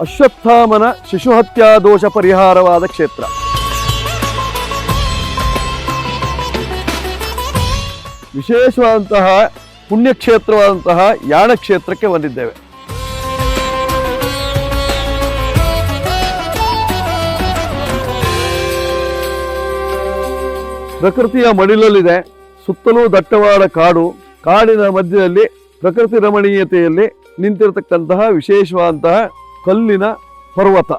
ಅಶ್ವತ್ಥಾಮನ ಶಿಶುಹತ್ಯಾ ದೋಷ ಪರಿಹಾರವಾದ ಕ್ಷೇತ್ರ. ವಿಶೇಷವಾದಂತಹ ಪುಣ್ಯಕ್ಷೇತ್ರವಾದಂತಹ ಯಾಣ ಕ್ಷೇತ್ರಕ್ಕೆ ಬಂದಿದ್ದೇವೆ. ಪ್ರಕೃತಿಯ ಮಡಿಲಲ್ಲಿದೆ. ಸುತ್ತಲೂ ದಟ್ಟವಾದ ಕಾಡು, ಕಾಡಿನ ಮಧ್ಯದಲ್ಲಿ ಪ್ರಕೃತಿ ರಮಣೀಯತೆಯಲ್ಲಿ ನಿಂತಿರತಕ್ಕಂತಹ ವಿಶೇಷವಾದಂತಹ ಕಲ್ಲಿನ ಪರ್ವತ.